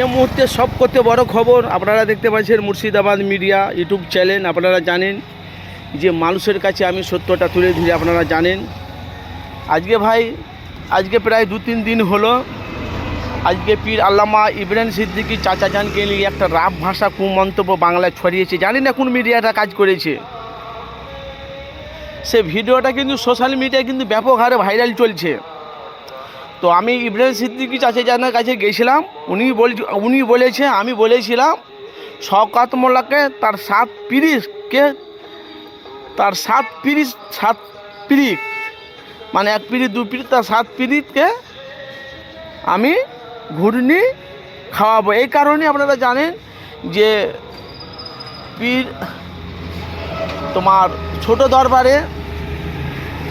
এই মুহূর্তে সব করতে বড় খবর, আপনারা দেখতে পাচ্ছেন মুর্শিদাবাদ মিডিয়া ইউটিউব চ্যানেল, আপনারা জানেন যে মানুষের কাছে আমি সত্যটা তুলে ধরে, আপনারা জানেন। আজকে ভাই, আজকে প্রায় দু তিন দিন হলো, আজকে পীর আল্লামা ইব্রাহিম সিদ্দিকি চাচা জানকে নিয়ে একটা রাব ভাষা কুমন্তব্য বাংলায় ছড়িয়েছে। জানি না কোন মিডিয়াটা কাজ করেছে? সে ভিডিওটা কিন্তু সোশ্যাল মিডিয়ায় কিন্তু ব্যাপক হারে ভাইরাল চলছে। তো আমি ইব্রাহিম সিদ্দিকি চাচা জানার কাছে গেছিলাম। উনি বল উনি বলেছে, আমি বলেছিলাম, শওকাত মোল্লাকে তার সাত পিরিসকে তার সাত পিরিস সাত পিরিত মানে এক পিরিত দু পিরিত তার সাত পিরিতকে আমি ঘুরনি খাওয়াবো। এই কারণে আপনারা জানেন যে পীর তোমার ছোট দরবারে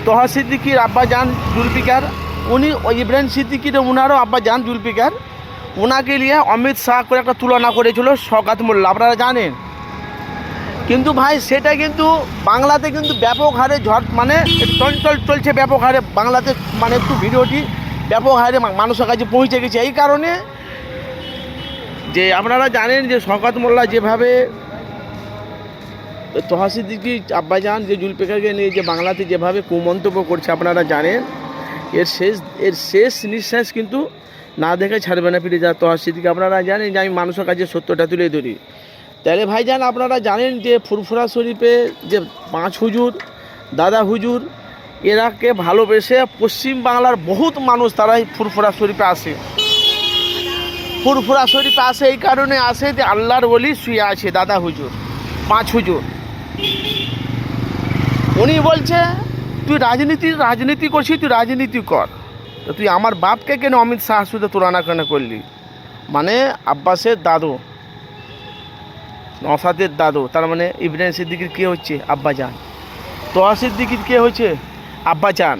তোহা সিদ্দিকির আব্বা যান জুলফিকার উনি ওই ইব্রাহিম সিদ্দিকির উনারও আব্বা যান জুলফিকার। ওনাকে নিয়ে অমিত শাহ করে একটা তুলনা করেছিল শকাত মোল্লা। আপনারা জানেন? কিন্তু ভাই, সেটা কিন্তু বাংলাতে কিন্তু ব্যাপক হারে ঝড় মানে চঞ্চল চলছে ব্যাপক হারে। বাংলাতে মানে একটু ভিডিওটি ব্যাপক হারে মানুষের কাছে পৌঁছে গেছে। এই কারণে যে আপনারা জানেন যে শকাত মোল্লা যেভাবে তহাসিদ্দিকি আব্বাজান যে জুলফিকারকে নিয়ে যে বাংলাতে যেভাবে কুমন্তব্য করছে, আপনারা জানেন? এর শেষ এর শেষ নিঃশ্বাস কিন্তু না দেখে ছাড়বে না ফিরে যা তহাসিদ্দিকি আপনারা জানেন যে আমি মানুষের কাছে সত্যটা তুলে ধরি। তাহলে ভাইজান, আপনারা জানেন যে ফুরফুরা শরীফে যে পাঁচ হুজুর, দাদা হুজুর, এরাকে ভালোবেসে পশ্চিম বাংলার বহুত মানুষ তারাই ফুরফুরা শরীফে আসে। ফুরফুরা শরীফে আসে এই কারণে আসে যে আল্লাহর বলি শুয়ে আছে, দাদা হুজুর, পাঁচ হুজুর। উনি বলছে তুই রাজনীতি রাজনীতি করছিস, তুই রাজনীতি কর। তো তুই আমার বাপকে কেন অমিত শাহ শুধু তুলনা কেন করলি? মানে আব্বাসের দাদু নসাদের দাদু, তার মানে ইব্রাহিম সিদ্দিকির কে হচ্ছে? আব্বাজান। তোয়া সিদ্দিকির কে হচ্ছে? আব্বাজান।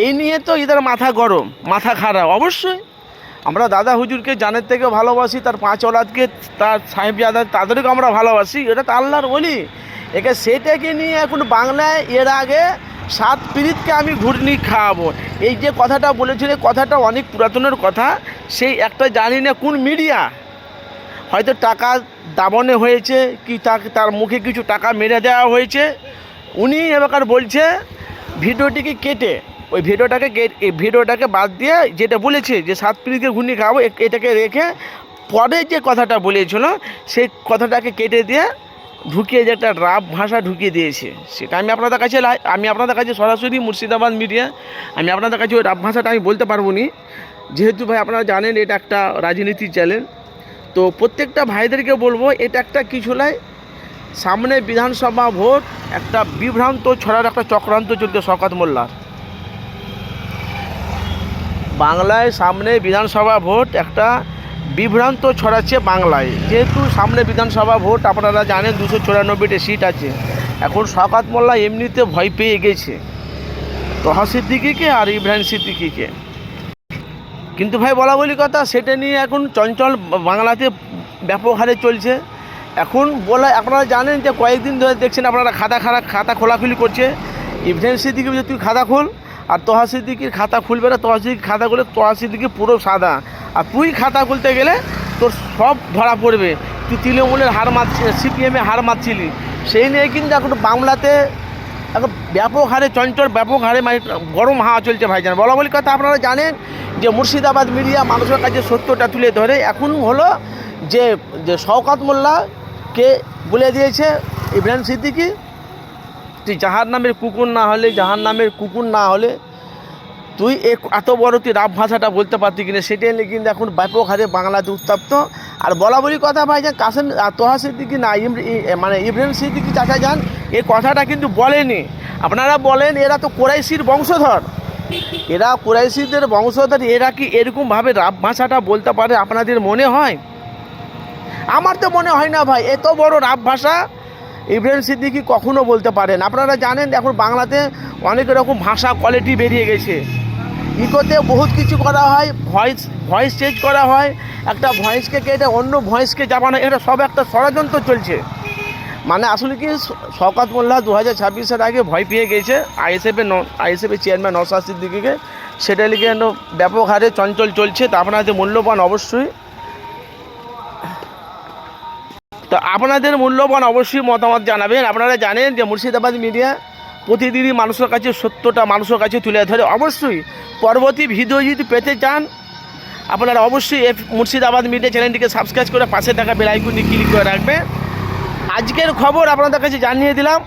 এই নিয়ে তো এদের মাথা গরম, মাথা খারাপ। অবশ্যই। আমরা দাদা হুজুরকে জানের থেকে ভালোবাসি, তার পাঁচ ওলাদকে তার সাহেব সাহেবজাদা তাদেরকে আমরা ভালোবাসি। এটা তো আল্লাহর বলি একে সেটাকে নিয়ে এখন বাংলায় এর আগে সাত পীড়িতকে আমি ঘুরনি খাওয়াবো। এই যে কথাটা বলেছিল কথাটা অনেক পুরাতনের কথা, সেই একটা জানি না কোন মিডিয়া। হয়তো টাকা দাবনে হয়েছে, কি তাকে তার মুখে কিছু টাকা মেরে দেওয়া হয়েছে। উনি এবার বলছে ভিডিওটিকে কেটে? ওই ভিডিওটাকে ভিডিওটাকে বাদ দিয়ে যেটা বলেছে, যে সাত পিড়িকে ঘূর্ণি খাওয়াবো এটাকে রেখে পরে যে কথাটা বলেছিল, সেই কথাটাকে কেটে দিয়ে ঢুকিয়ে যে একটা রাব ভাষা ঢুকিয়ে দিয়েছে, সেটা আমি আপনাদের কাছে আমি আপনাদের কাছে সরাসরি মুর্শিদাবাদ মিডিয়া, আমি আপনাদের কাছে ওই রাব ভাষাটা আমি বলতে পারব নি। যেহেতু ভাই আপনারা জানেন, এটা একটা রাজনীতির চ্যানেল তো প্রত্যেকটা ভাইদেরকে বলব, এটা একটা কিছু নয়, সামনে বিধানসভা ভোট, একটা বিভ্রান্ত ছড়ার একটা চক্রান্ত চলছে শওকত মোল্লার। বাংলায় সামনে বিধানসভা ভোট, একটা বিভ্রান্ত ছড়াচ্ছে বাংলায়। যেহেতু সামনে বিধানসভা ভোট, আপনারা জানেন দুশো চুরানব্বইটি সিট আছে। এখন শওকত মোল্লা এমনিতে ভয় পেয়ে গেছে। তহা সিদ্দিকিকে আর ইব্রাহিম সিদ্দিকিকে কিন্তু ভাই, বলা বলি কথা, সেটা নিয়ে এখন চঞ্চল বাংলাতে ব্যাপক হারে চলছে। এখন বলা, আপনারা জানেন যে কয়েকদিন ধরে দেখছেন আপনারা খাতা খাতা খাতা খোলাখুলি করছে। ইভেন সিদ্দিকি তুই খাতা খোল, আর তোহা সিদ্দিকির খাতা খুলবে না, তোহা সিদ্দিকি খাতা খুলে তোহা সিদ্দিকি পুরো সাদা। আর তুই খাতা খুলতে গেলে তোর সব ধরা পড়বে। তুই তৃণমূলের হার মারছি সিপিএমে হার মারছিলি সেই নিয়ে কিন্তু এখন বাংলাতে এখন ব্যাপক হারে, চঞ্চল ব্যাপক হারে মানে গরম হাওয়া চলছে ভাইজান। বলা বলি কথা আপনারা জানেন যে মুর্শিদাবাদ মিডিয়া মানুষের কাছে সত্যটা তুলে ধরে। এখন হলো যে যে শওকত মোল্লাকে বলে দিয়েছে ইব্রাহিম সিদ্দিকি তুই জাহার নামের কুকুর না হলে জাহার নামের কুকুর না হলে তুই এ এত বড় তুই রাব ভাষাটা বলতে পারতি কিনা সেটাই নিয়ে কিন্তু এখন ব্যাপক হারে বাংলাতে উত্তপ্ত। আর বলা বলি কথা ভাই যে আর তোহা সিদ্দিকি না মানে ইব্রাহিম সিদ্দিকি চাচা যান, এ কথাটা কিন্তু বলেনি। আপনারা বলেন, এরা তো কোরাইশির বংশধর। এরা কোরাইশিদের বংশধর, এরা কি এরকমভাবে রাব ভাষাটা বলতে পারে আপনাদের মনে হয়? আমার তো মনে হয় না ভাই, এত বড় রাব ভাষা ইব্রাহিম সিদ্দিকি কখনো বলতে পারেন। আপনারা জানেন, এখন বাংলাতে অনেক রকম ভাষা কোয়ালিটি বেরিয়ে গেছে। ইকোতে বহুত কিছু করা হয় ভয়েস ভয়েস চেঞ্জ করা হয়। একটা ভয়েসকে কেটে অন্য ভয়েসকে চাপানো এটা সব একটা ষড়যন্ত্র চলছে। মানে আসলে কি, শওকত মোল্লা দু হাজার ছাব্বিশের আগে ভয় পেয়ে গেছে। আইএসএফের আইএসএফের চেয়ারম্যান নসাদ সিদ্দিকিকে। সেটা লিখে ব্যাপক হারে চঞ্চল চলছে, তা আপনাদের মূল্যবান অবশ্যই। তো আপনাদের মূল্যবান অবশ্যই মতামত জানাবেন। আপনারা জানেন যে মুর্শিদাবাদ মিডিয়া প্রতিদিনই মানুষের কাছে সত্যটা মানুষের কাছে তুলে ধরে। অবশ্যই পরবর্তী ভিডিও যদি পেতে চান, আপনারা অবশ্যই এফ মুর্শিদাবাদ মিডিয়া চ্যানেলটিকে সাবস্ক্রাইব করে পাশে থাকা বেলাইকুনটি ক্লিক করে রাখবেন। আজকের খবর আপনাদের কাছে জানিয়ে দিলাম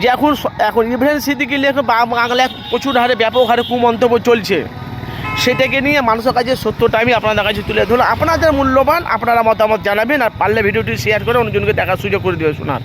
যে এখন এখন ইব্রাহিম সিদ্দিকি লেখে বাংলায় প্রচুর হারে ব্যাপক হারে কুমন্তব্য চলছে। সেটাকে নিয়ে মানুষের কাছে সত্যটা আমি আপনাদের কাছে তুলে ধরলাম। আপনাদের মূল্যবান আপনারা মতামত জানাবেন আর পারলে ভিডিওটি শেয়ার করে অন্যজনকে দেখার সুযোগ করে দেবে শোনার।